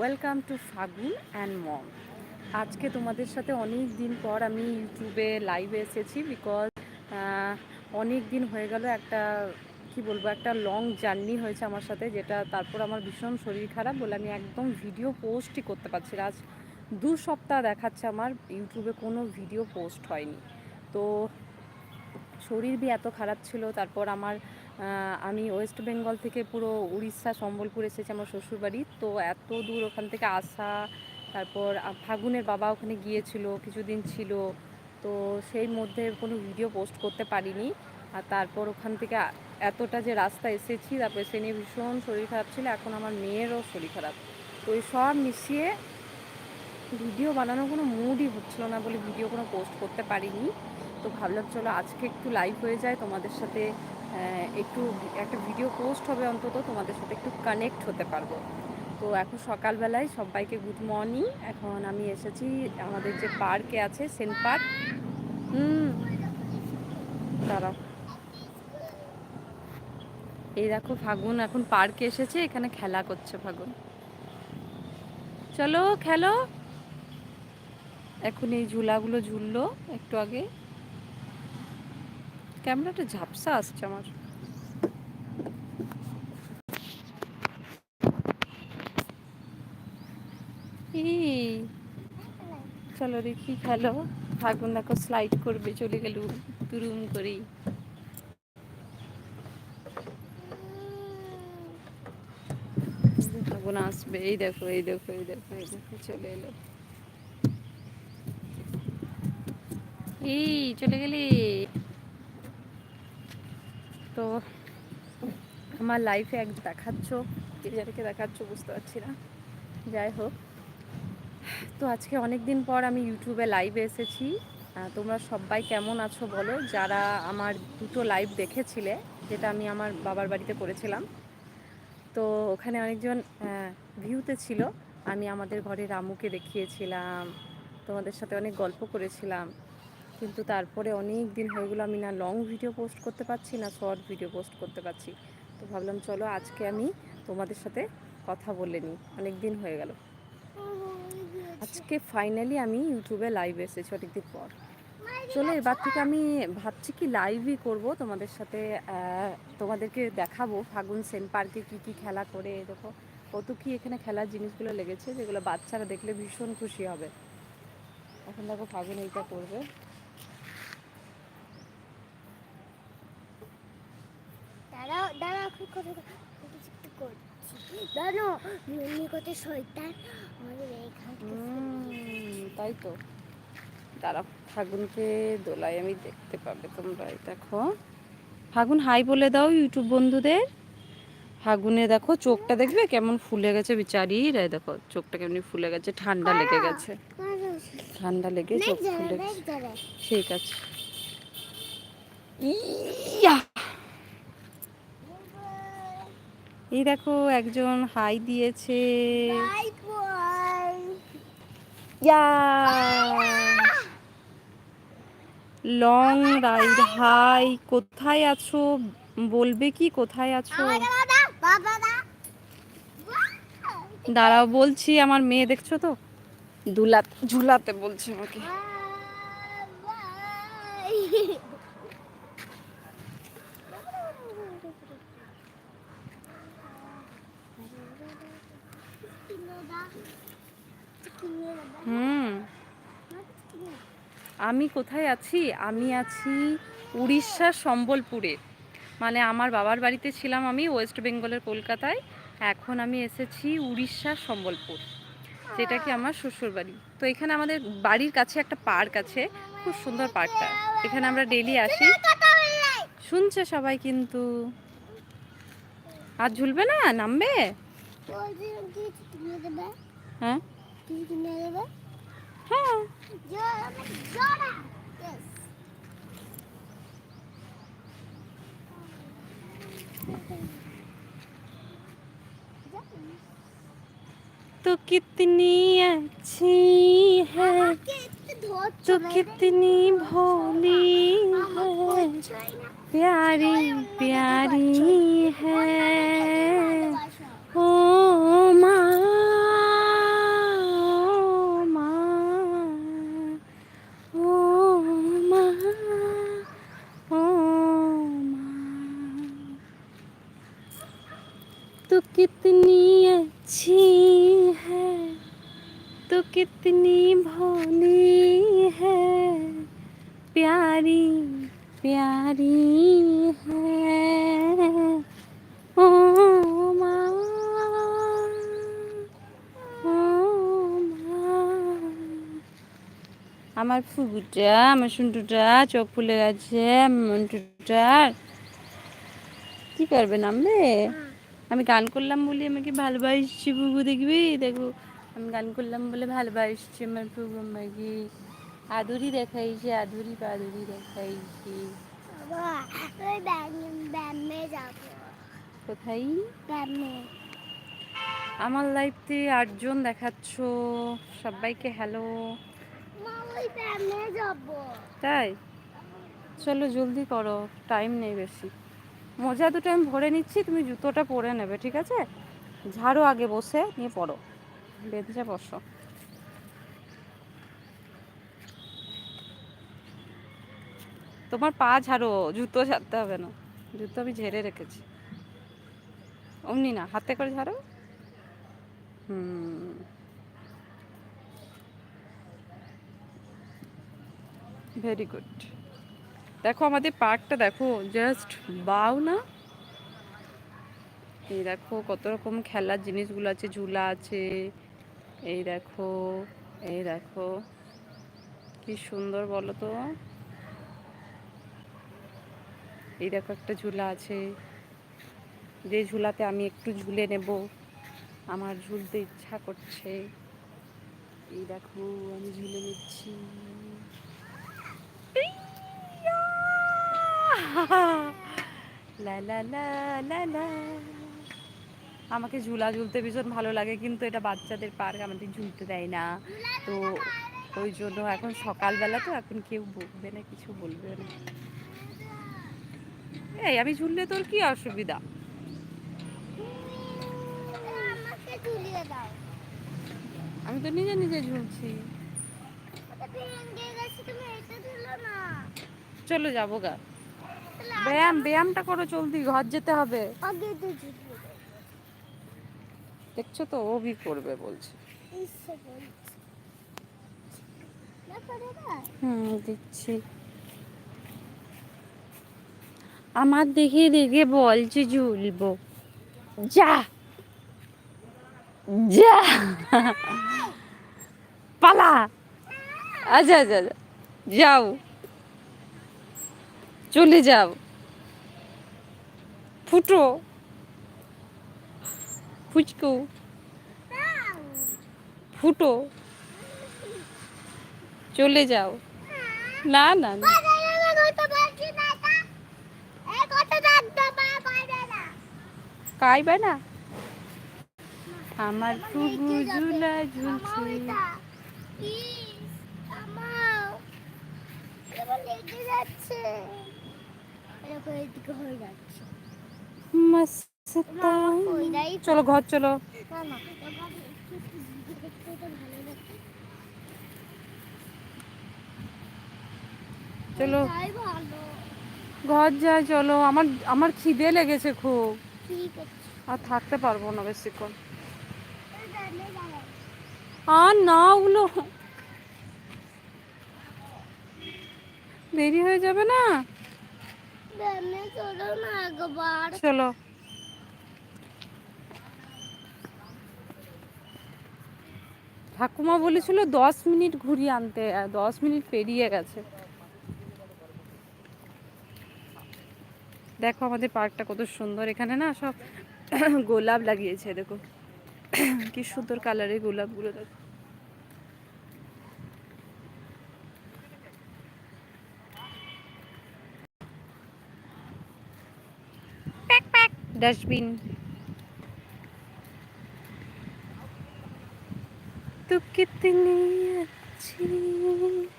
Welcome to Fagun and Mom আজকে তোমাদের সাথে অনেক দিন পর আমি ইউটিউবে লাইভে এসেছি বিকজ অনেক দিন হয়ে গেল একটা, কি বলব, একটা লং জার্নি হয়েছে আমার সাথে, যেটা তারপর আমার ভীষণ শরীর খারাপ বলে আমি একদম ভিডিও পোস্টই করতে পারছি না। আজ দু সপ্তাহ দেখাচ্ছে আমার, ইউটিউবে কোনো ভিডিও পোস্ট হয়নি। তো শরীর বি এত খারাপ ছিল, তারপর আমার আমি ওয়েস্ট বেঙ্গল থেকে পুরো উড়িষ্যা, সম্বলপুর এসেছি আমার শ্বশুরবাড়ি। তো এত দূর ওখান থেকে আসা, তারপর ফাগুনের বাবা ওখানে গিয়েছিল, কিছুদিন ছিল। তো সেই মধ্যে কোনো ভিডিও পোস্ট করতে পারিনি। আর তারপর ওখান থেকে এতটা যে রাস্তা এসেছি, তারপর সে নিয়ে ভীষণ শরীর খারাপ ছিল। এখন আমার মেয়েরও শরীর খারাপ। তো এই সব মিশিয়ে ভিডিও বানানোর কোনো মুডই হচ্ছিল না বলে ভিডিও কোনো পোস্ট করতে পারিনি। তো ভাবলাম, চলো আজকে একটু লাইভ হয়ে যায়। তোমাদের সাথে একটু একটা ভিডিও পোস্ট হবে অন্তত, তোমাদের সাথে একটু কানেক্ট হতে পারব। তো এখন সকালবেলায় সবাইকে গুড মর্নিং এখন আমি এসেছি আমাদের যে পার্কে আছে সেন্ট পার্ক হুম, দাঁড়াও। এই দেখো ফাগুন এখন পার্কে এসেছে, এখানে খেলা করছে ফাগুন। চলো খেলো। এখন এই ঝুলাগুলো ঝুললো একটু আগে। ক্যামেরাটা ঝাপসা আসছে আমার। চলো দেখি খেলো। ফাগুন দেখো স্লাইড করবে, চলে গেল তুরুম করেই। ফাগুন আসবে, এই দেখো এই দেখো এই দেখো এই দেখো, চলে এলো। এই, চলে গেলি। তো আমার লাইফে এক দেখাচ্ছ কে যাদেরকে দেখাচ্ছ, বুঝতে পারছি না। যাই হোক, তো আজকে অনেক দিন পর আমি ইউটিউবে লাইভে এসেছি। তোমরা সবাই কেমন আছো বলো? যারা আমার দুটো লাইভ দেখেছিলে, যেটা আমি আমার বাবার বাড়িতে করেছিলাম। তো ওখানে অনেকজন ভিউতে ছিল। আমি আমাদের ঘরে রামুকে দেখিয়েছিলাম, তোমাদের সাথে অনেক গল্প করেছিলাম। কিন্তু তারপরে অনেক দিন হয়ে গেলো, আমি না লং ভিডিও পোস্ট করতে পারছি না শর্ট ভিডিও পোস্ট করতে পারছি। তো ভাবলাম, চলো আজকে আমি তোমাদের সাথে কথা বলে নিই। অনেক দিন হয়ে গেল। আজকে ফাইনালি আমি ইউটিউবে লাইভ এসেছি অনেকদিন পর। চলো এবার থেকে আমি ভাবছি কি লাইভই করব তোমাদের সাথে তোমাদেরকে দেখাবো ফাগুন সেন পার্কে কি কি খেলা করে, দেখো। কত কি এখানে খেলার জিনিসগুলো লেগেছে, যেগুলো বাচ্চারা দেখলে ভীষণ খুশি হবে। এখন দেখো ফাগুন এইটা করবে। দাঁড়াও দাঁড়াও কথা কিছু একটু করছি জানো মিমি কত শয়তান। আমাদের এইখান তাই তো। দাঁড়াও ফাগুনকে দোলাই আমি দেখতে পাবে তোমরা দেখো। ফাগুন হাই বলে দাও ইউটিউব বন্ধুদের। ফাগুনে দেখো চোখটা দেখবে কেমন ফুলে গেছে বিচারির। দেখো চোখটা কেমনি ফুলে গেছে ঠান্ডা লেগে গেছে। ঠান্ডা লেগে চোখ ফুলে গেছে। ঠিক আছে। ইয়া! এই দেখো একজন হাই দিয়েছে। লং রাইড হাই কোথায় আছো? বলবে কি কোথায় আছো? দাঁড়াও বলছি আমার মেয়ে দেখছ তো? দুলাতে ঝুলাতে বলছে আমাকে। হুম। আমি কোথায় আছি? আমি আছি উড়িষ্যার সম্বলপুরে। মানে আমার বাবার বাড়িতে ছিলাম আমি ওয়েস্ট বেঙ্গলের কলকাতায়। এখন আমি এসেছি উড়িষ্যার সম্বলপুর, যেটা কি আমার শ্বশুর বাড়ি। তো এখানে আমাদের বাড়ির কাছে একটা পার্ক আছে, খুব সুন্দর পার্কটা। এখানে আমরা ডেলি আসি। শুনছে সবাই কিন্তু। আর ঝুলবে না? নামবে? হ্যাঁ হ্যাঁ तो कितनी अच्छी है तो कितनी भोली है प्यारी प्यारी है प्यारी प्यारी है ओ माँ ও মা আমার ফুগুটা আমার সুন্টুটা চোখ ফুলে গেছে মন্টুটার কি করবে নামবে আমি গান করলাম বলে আমাকে ভালোবাসছি ফুগু দেখবি দেখো আমি গান করলাম বলে ভালোবাসছি আমার ফুগু আমাকে আদুরি দেখাইছে আদুরি পাদুরি দেখাইছে। কোথায়? আমার লাইফতে আটজন দেখাচ্ছ সবাইকে হ্যালো তাই? চলো জলদি করো টাইম নেই বেশি। মোজা দুটো আমি ভরে নিচ্ছি তুমি জুতোটা পরে নেবে ঠিক আছে? ঝাড়ো আগে বসে নিয়ে পড়ো। বেঁধে বসো। তোমার পা ঝাড়ো, জুতো ঝাড়তে হবে না। জুতো আমি ঝেড়ে রেখেছি। অমনি না, হাতে করে ঝাড়ো। হুম। ভেরি গুড দেখো আমাদের পার্কটা, দেখো জাস্ট বাও না? এই দেখো, কত রকম খেলার জিনিসগুলো আছে, ঝুলা আছে। এই দেখো এই দেখো। কি সুন্দর বলো তো। এই দেখো একটা ঝুলা আছে। যে ঝুলাতে আমি একটু ঝুলে নেব। আমার ঝুলতে ইচ্ছা করছে। এই দেখো, আমি ঝুলে নিচ্ছি। আমাকে ঝুলা ঝুলতে ভীষণ ভালো লাগে, কিন্তু এটা বাচ্চাদের পার্ক আমাদের ঝুলতে দেয় না। তো ওই জন্য এখন সকালবেলা তো এখন কেউ বকবে না, কিছু বলবে না। এই আমি ঝুললে তোর কি অসুবিধা? আমি তো নিজে নিজে ঝুলছি। চলো যাব গা। ব্যায়াম ব্যায়ামটা করো জলদি ঘর যেতে হবে। দেখছ তো ও ভি করবে বলছে। হুম দিচ্ছি। আমার দেখে দেখে বলছে ঝুলবো। যা। যা। পালা। আচ্ছা আচ্ছা আচ্ছা। যাও। চলে যাও। ফুটো। ফুচকো। ফুটো। চলে যাও। না না না। কাইবে না? আমার ফুগু ঝুলা ঝুলছে। চলো ঘর চলো। চলো। ঘর যাই চলো। আমার আমার খিদে লেগেছে খুব। আর থাকতে পারব না বেশিক্ষণ। আর না ওগুলো। দেরি হয়ে যাবে না? চলো। ঠাকুমা বলেছিল দশ মিনিট ঘুরিয়ে আনতে আর দশ মিনিট পেরিয়ে গেছে। দেখো আমাদের পার্কটা কত সুন্দর। এখানে না সব গোলাপ লাগিয়েছে, দেখো। কি সুন্দর কালারের গোলাপগুলো, দেখো। ডাস্টবিন।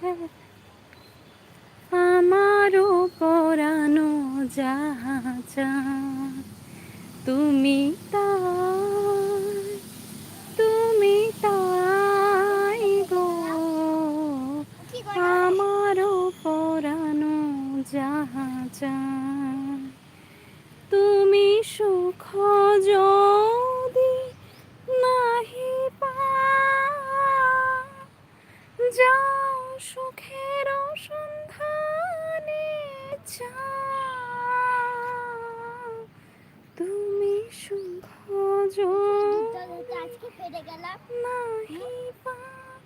হ্যাঁ। আমারও পরানো যাহা যা তুমি তাই তুমি তাই গো। আমার পরানো যাহা তুমি সুখ যদি নাহি পা যাও সুখের সন্ধানে যা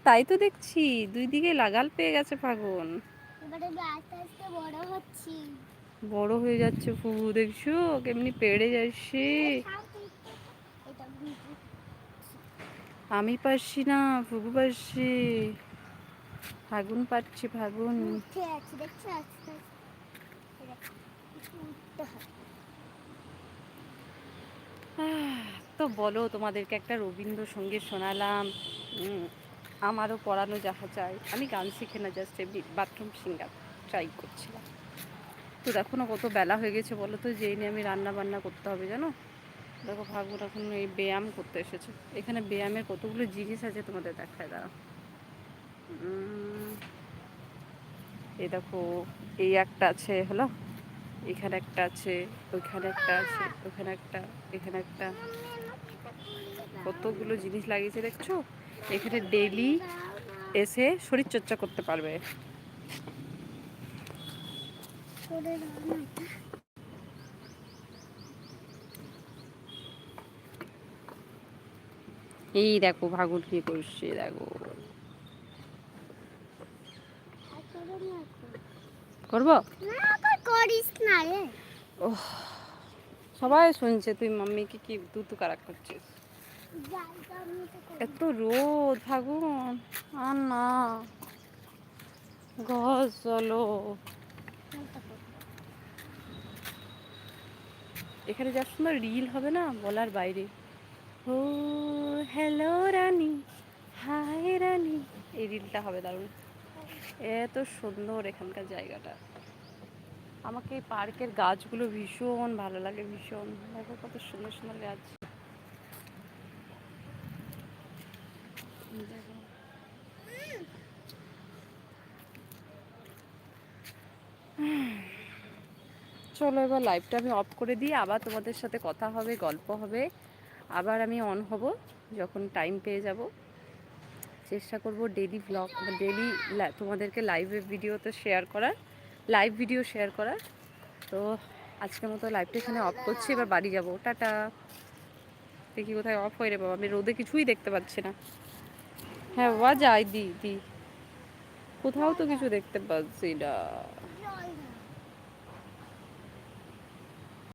তাই তো দেখছি দুই দিকে লাগাল পেয়ে গেছে ফাগুন। বড় হয়ে যাচ্ছে ফুবু দেখছ? কেমনি পেড়ে যাচ্ছে। আমি পারছি না ফুবু পারছি। ফাগুন পাচ্ছি ফাগুন। দেখছ? তো বলো, তোমাদেরকে একটা রবীন্দ্রসঙ্গীত শোনালাম। আমারও পড়ানো যাহা চাই। আমি গান শিখে না জাস্ট এমনি বাথরুম সিঙ্গার ট্রাই করছিলাম। তো দেখো না কত বেলা হয়ে গেছে, বলো তো, যেই নিয়ে আমি রান্না বান্না করতে হবে, জানো? দেখো ভাগুন এখন এই ব্যায়াম করতে এসেছে। এখানে ব্যায়ামের কতগুলো জিনিস আছে তোমাদের দেখায় দাঁড়া এই দেখো, এই একটা আছে, হলো? এখানে একটা আছে, ওইখানে একটা আছে ওখানে একটা, এখানে একটা। কতগুলো জিনিস লাগিয়েছে দেখছ এখানে ডেলি এসে শরীর চর্চা করতে পারবে। এই দেখো ভাগুন কি করছে দেখো। করব না করিস না রে সবাই শুনছে তুই মাম্মিকে কি তু তু কারা করছিস। এত রোদ, ফাগুন। আর না ঘর চলো। এখানে যা সুন্দর রিল হবে না? বলার বাইরে। ও, হ্যালো রানী। হাই রানী। এই রিলটা হবে দারুণ। এত সুন্দর এখানকার জায়গাটা। আমাকে এই পার্কের গাছগুলো ভীষণ ভালো লাগে, ভীষণ। দেখো কত সুন্দর সুন্দর গাছ দেখো। চলো এবার লাইভটা আমি অফ করে দিই, আবার তোমাদের সাথে কথা হবে, গল্প হবে। আবার আমি অন হব, যখন টাইম পেয়ে যাব। চেষ্টা করব ডেলি ব্লগ ডেলি তোমাদেরকে লাইভে ভিডিওতে শেয়ার করার লাইভ ভিডিও শেয়ার করার। তো আজকের মতো লাইভটা এখানে অফ করছি, এবার বাড়ি যাব। টাটা। দেখি কোথায় অফ হয়ে বাবা, আমি রোদে কিছুই দেখতে পাচ্ছি না। হ্যাঁ বাবা যাই দি দি। কোথাও তো কিছু দেখতে পাচ্ছি না।